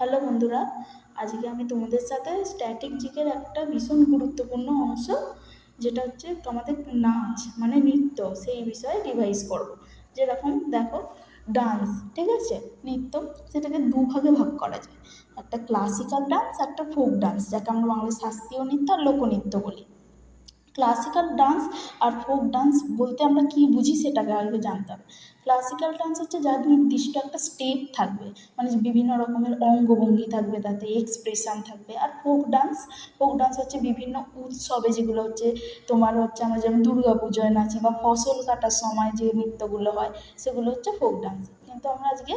Hello বন্ধুরা, আজকে আমি তোমাদের সাথে স্ট্যাটিক জিকের একটা ভীষণ গুরুত্বপূর্ণ অংশ, যেটা হচ্ছে আমাদের নাচ মানে নৃত্য, সেই বিষয়ে রিভাইজ করব। যেরকম দেখো ডান্স ঠিক আছে? নৃত্য, সেটাকে দুভাগে ভাগ করা যায়। একটা ক্লাসিক্যাল ডান্স একটা ফোক ডান্স যাকে আমরা বাংলায় শাস্ত্রীয় নৃত্য আর লোকনৃত্য বলি। ক্লাসিক্যাল ডান্স আর ফোক ডান্স বলতে আমরা কী বুঝি সেটাকে আগে জানতে হবে। ক্লাসিক্যাল ডান্স হচ্ছে যার নির্দিষ্ট একটা স্টেপ থাকবে মানে বিভিন্ন রকমের অঙ্গভঙ্গি থাকবে, তাতে এক্সপ্রেশন থাকবে আর ফোক ডান্স ফোক ডান্স হচ্ছে বিভিন্ন উৎসবে যেগুলো হচ্ছে তোমার হচ্ছে আমরা যেমন দুর্গা পুজোয় নাচি বা ফসল কাটার সময় যে নৃত্যগুলো হয়, সেগুলো হচ্ছে ফোক ডান্স কিন্তু আমরা আজকে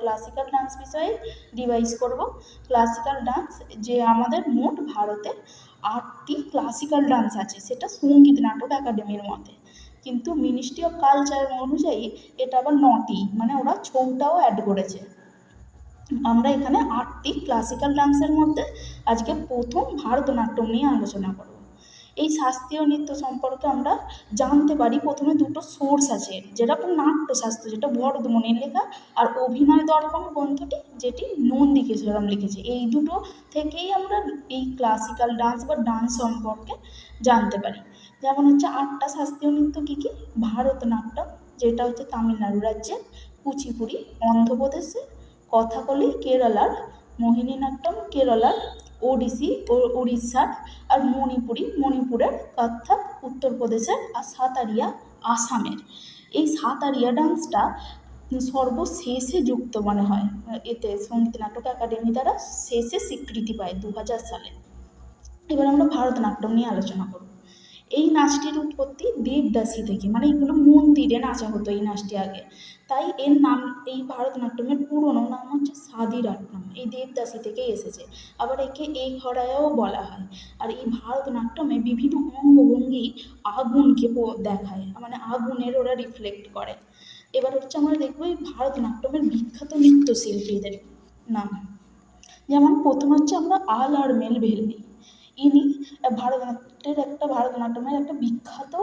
ক্লাসিক্যাল ডান্স বিষয়ে রিভাইজ করব। ক্লাসিক্যাল ডান্স যে আমাদের মোট ভারতে আটটি ক্লাসিক্যাল ডান্স আছে, সেটা সংগীত নাটক একাডেমির মতে কিন্তু মিনিস্ট্রি অফ কালচার অনুযায়ী এটা আবার নটি মানে ওরা ছৌটাও অ্যাড করেছে। আমরা এখানে আটটি ক্লাসিক্যাল ডান্সের মধ্যে আজকে প্রথম ভারতনাট্যম নিয়ে আলোচনা করব। এই শাস্ত্রীয় নৃত্য সম্পর্কে আমরা জানতে পারি। প্রথমে দুটো সোর্স আছে যেরকম নাট্যশাস্ত্র, যেটা ভরতমণির লেখা, আর অভিনয় দর্পণ গ্রন্থটি, যেটি নন্দিকেশ্বরম লিখেছে। এই দুটো থেকেই আমরা এই ক্লাসিক্যাল ডান্স বা ডান্স সম্পর্কে জানতে পারি। যেমন হচ্ছে আটটা শাস্ত্রীয় নৃত্য কী কী? ভারতনাট্যম, যেটা হচ্ছে তামিলনাড়ু রাজ্যের কুচিপুড়ি অন্ধ্রপ্রদেশে কথাকলি, কেরালার মোহিনীনাট্যম, কেরালার ওডিসি ও উড়িষ্যার আর মণিপুরি। মণিপুরের কত্থক, উত্তরপ্রদেশের আর সাঁতারিয়া আসামের। এই সাঁতারিয়া ডান্সটা সর্বশেষে যুক্ত মনে হয়। এতে সংগীত নাটক একাডেমি দ্বারা শেষে স্বীকৃতি পায় দু হাজার সালে। এবার আমরা ভারতনাট্যম নিয়ে আলোচনা করব। এই নাচটির উৎপত্তি দেবদাসী থেকে মানে এগুলো মন্দিরে নাচা হতো এই নাচটি আগে। তাই এর নাম, এই ভারতনাট্যমের পুরনো নাম হচ্ছে সাদিরাট্যম এই দেবদাসী থেকেই এসেছে। আবার একে এই খড়ায়ও বলা হয়। আর এই ভারতনাট্যমে বিভিন্ন অঙ্গভঙ্গি আগুনকে দেখায় মানে আগুনের ওরা রিফ্লেক্ট করে। এবার হচ্ছে আমরা দেখব এই ভারতনাট্যমের বিখ্যাত নৃত্যশিল্পীদের নাম। যেমন প্রথম হচ্ছে আমরা আল আর মেল ভেল্লি ইনি ভারতনাট্যের একটা, ভারতনাট্যমের একটা বিখ্যাত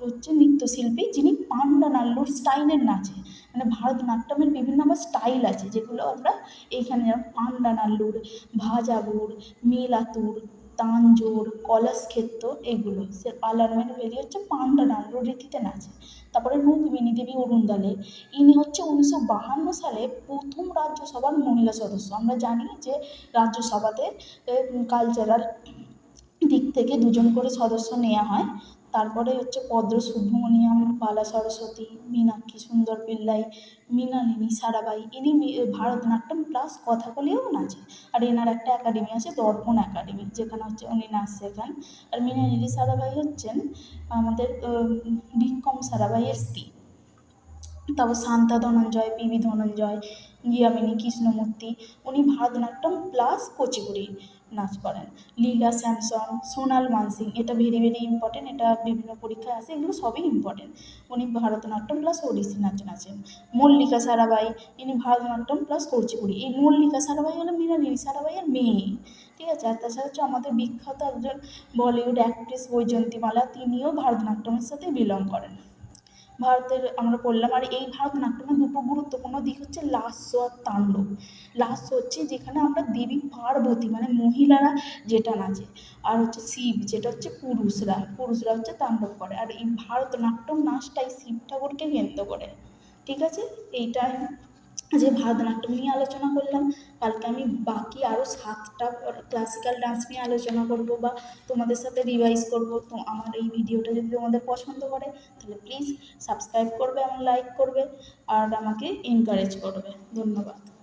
হচ্ছে নৃত্যশিল্পী যিনি পান্ডা নাল্লুর স্টাইলের নাচে। মানে ভারতনাট্যমের বিভিন্ন আবার স্টাইল আছে, যেগুলো আমরা এইখানে যেমন পান্ডা নাল্লুর ভাজাবুর, মিলাতুর, তাঞ্জোর, কলসক্ষেত্র এগুলো। সে আলারমেন ভেলি হচ্ছে পান্ডা নাল্লুর রীতিতে নাচে। তারপরে রুক্মিণী দেবী অরুণদালে। ইনি হচ্ছে উনিশশো বাহান্ন সালে প্রথম রাজ্যসভার মহিলা সদস্য। আমরা জানি যে রাজ্যসভাতে কালচারাল দিক থেকে দুজন করে সদস্য নেওয়া হয়। তারপরে হচ্ছে পদ্ম, সুব্রমণিয়াম, বালা সরস্বতী, মীনাক্ষী, সুন্দর পিল্লাই মৃণালিনী সারাবাই, ইনি ভারতনাট্যম প্লাস কথাকলিও নাচে। আর এনার একটা একাডেমি আছে দর্পণ একাডেমি যেখানে হচ্ছে উনি নাচ শেখান। আর মৃণালিনী সারাবাই হচ্ছেন আমাদের বিক্রম সারাবাইয়ের স্ত্রী। তারপর শান্তা ধনঞ্জয় পিবি ধনঞ্জয় জিয়ামিনী কৃষ্ণমূর্তি, উনি ভারতনাট্যম প্লাস কুচিপুড়ি নাচ করেন। লীলা স্যামসং সোনাল মানসিং, এটা ভেরি ভেরি ইম্পর্টেন্ট এটা বিভিন্ন পরীক্ষায় আসে এগুলো সবই ইম্পর্টেন্ট উনি ভারতনাট্যম প্লাস ওড়িশি নাচ নাচেন। মল্লিকা সারাবাই ইনি ভারতনাট্যম প্লাস কুচিপুড়ি। এই মল্লিকা সারাবাই হলো মৃণালিনী সারাবাইয়ের মেয়ে। ঠিক আছে? আর তাছাড়া হচ্ছে আমাদের বিখ্যাত একজন বলিউড অ্যাক্ট্রেস বৈজয়ন্তীমালা, তিনিও ভারতনাট্যমের সাথে বিলং করেন। ভারতের আমরা পড়লাম। আর এই ভারতনাট্যমের দুটো গুরুত্বপূর্ণ দিক হচ্ছে লাস্য আর তাণ্ডব। লাস্য হচ্ছে যেখানে আমরা দেবী পার্বতী মানে মহিলারা যেটা নাচে। আর হচ্ছে শিব, যেটা হচ্ছে পুরুষরা। পুরুষরা হচ্ছে তাণ্ডব করে। আর এই ভারতনাট্যম নাচটাই শিব ঠাকুরকে কেন্দ্র করে। ঠিক আছে? এইটাই যে ভারতনাট্যম নিয়ে আলোচনা করলাম, কালকে আমি বাকি আরও সাতটা ক্লাসিক্যাল ডান্স নিয়ে আলোচনা করব বা তোমাদের সাথে রিভাইজ করব। তো আমার এই ভিডিওটা যদি তোমাদের পছন্দ করে, তাহলে প্লিজ সাবস্ক্রাইব করবে আমার লাইক করবে, আর আমাকে এনকারেজ করবে। ধন্যবাদ।